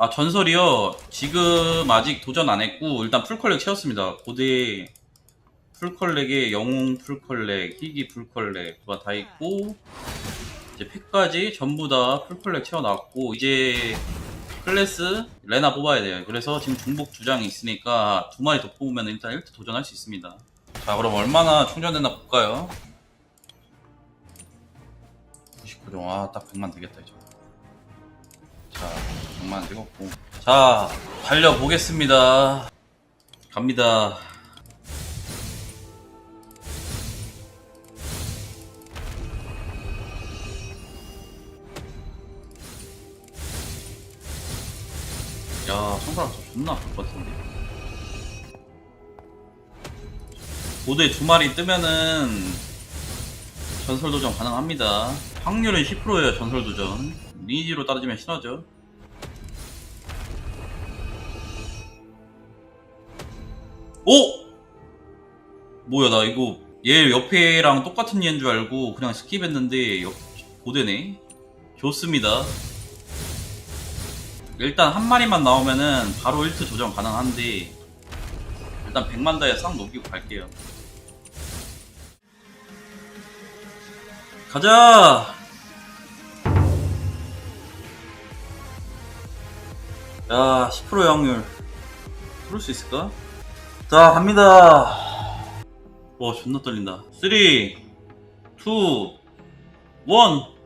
아 전설이요. 지금 아직 도전 안 했고 일단 풀컬렉 채웠습니다. 고대 풀컬렉에 영웅 풀컬렉, 희귀 풀컬렉 다 있고 이제 팩까지 전부 다 풀컬렉 채워놨고 이제 클래스 레나 뽑아야 돼요. 그래서 지금 중복 두 장이 있으니까 두 마리 더 뽑으면 일단 1트 도전할 수 있습니다. 자 그럼 얼마나 충전됐나 볼까요? 99종 아딱 100만 되겠다 이제. 자 100만 찍었고 자 달려보겠습니다. 갑니다. 야, 손가락 저 존나 아플 것 같은데. 고대 두 마리 뜨면은 전설 도전 가능합니다. 확률은 10%예요, 전설 도전. 리니지로 따지면 신화죠. 오! 뭐야, 나 이거 얘 옆에랑 똑같은 얘인 줄 알고 그냥 스킵했는데 옆, 고대네. 좋습니다. 일단 한 마리만 나오면은 바로 1트 조정 가능한데 일단 100만 다에 싹 녹이고 갈게요 가자 야 10% 확률 뚫을 수 있을까? 자 갑니다 와 존나 떨린다 3 2 1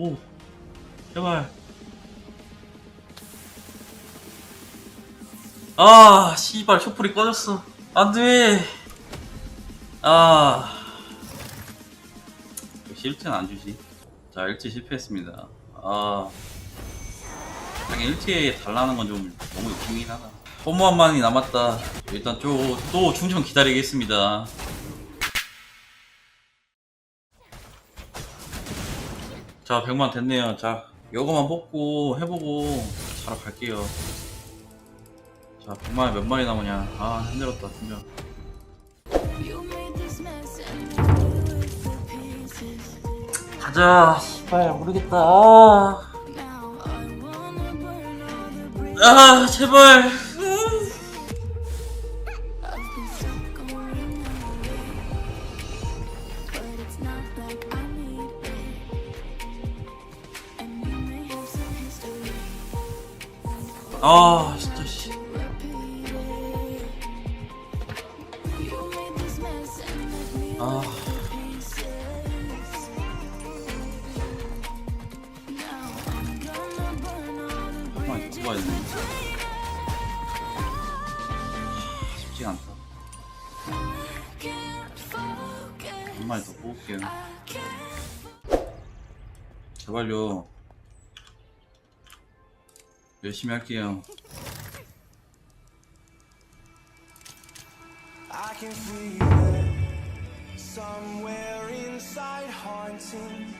오, 제발. 아, 씨발, 쇼플이 꺼졌어. 안 돼. 아. 역시 1트는 안 주지. 자, 1트 실패했습니다. 아. 당연히 1트에 달라는 건 좀 너무 욕심이긴 하다. 허무 한 만이 남았다. 일단 또, 또 충전 기다리겠습니다. 자, 100만 됐네요. 자, 요거만 뽑고 해보고 자러 갈게요. 자, 100만에 몇 마리 남으냐. 아, 힘들었다, pieces. 가자. 씨발, 모르겠다. 아, some history. 아, 진짜, 씨. 있네. 쉽지 않다. 한 마리 더 뽑을게요. 제발요. 열심히 할게요. I can feel it somewhere inside, haunting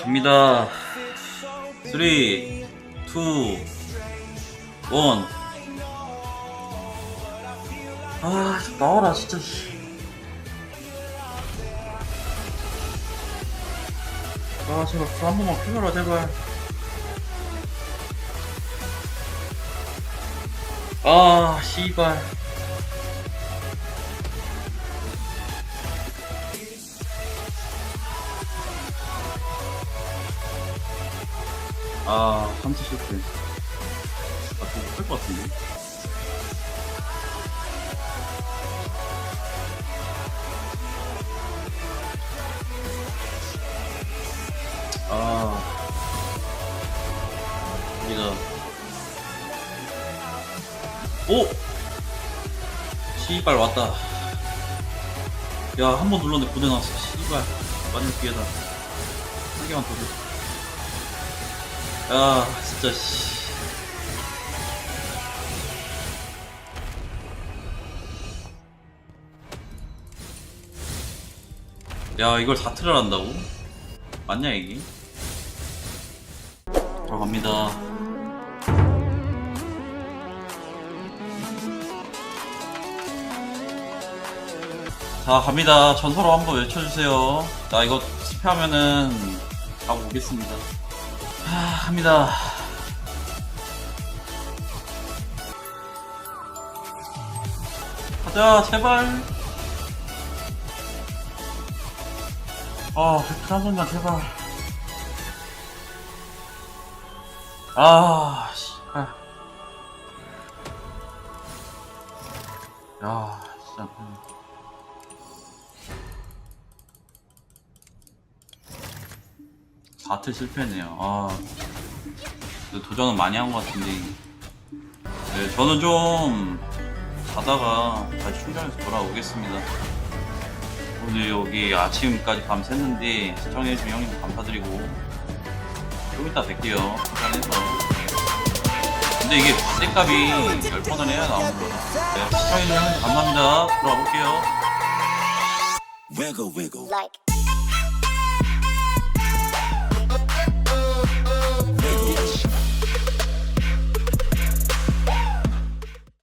갑니다. fit so 3, 2, 1. 아, 좀 나와라, 진짜. 씨. 아, 제발, 그한 번만 켜줘라, 제발. 아, 씨발. 아, 삼치 실패. 아, 좀 못할 것 같은데? 아. 우리가. 오! 씨발, 왔다. 야, 한 번 눌렀는데 고대 나왔어. 씨발. 완전 기회다. 한 개만 더 줘. 야, 진짜, 씨. 야, 이걸 4트를 한다고? 맞냐, 이게? 들어갑니다. 자 갑니다 전서로 한번 외쳐주세요 나 이거 실패하면은 가고 오겠습니다 하 갑니다. 가자 제발. 아 백한 번만 제발. 아 씨발 야 진짜 음. 사틀 실패했네요. 아, 도전은 많이 한 것 같은데. 네, 저는 좀 자다가 다시 충전해서 돌아오겠습니다. 오늘 여기 아침까지 밤샜는데 시청해주신 형님 감사드리고 좀 이따 뵐게요. 충전해서. 근데 이게 값이 10번을 해야 나오는 거라. 네, 시청해주신 형님 감사합니다. 돌아볼게요. Wiggle, wiggle. Like